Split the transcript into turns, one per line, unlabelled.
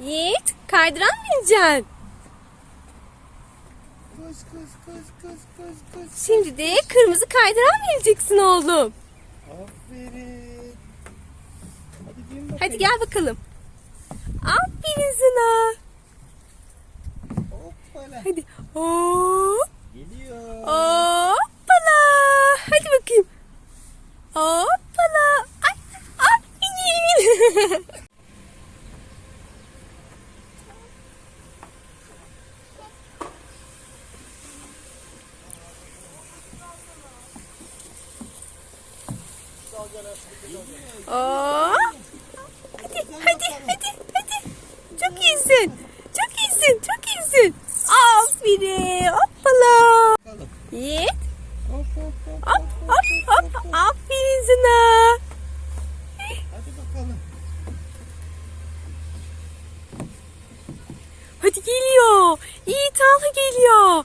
Yiğit kaydıran mı bineceksin?
Koş koş koş koş koş koş.
Şimdi de kırmızı kaydıran bineceksin oğlum?
Aferin. Hadi bin.
Hadi gel bakalım. Aferin sana.
Hoppala.
Hadi. Hop.
Geliyor.
Hoppala. Hadi bakayım. Hoppala. Ay, aferin. Oo. Hadi, hadi, hadi, hadi. Çok iyisin. Çok iyisin, çok iyisin. Aferin. Hoppala. Yiğit.
Hop hop hop.
Aferin sana.
Hadi bakalım.
Hadi geliyor. Yiğit Talha geliyor.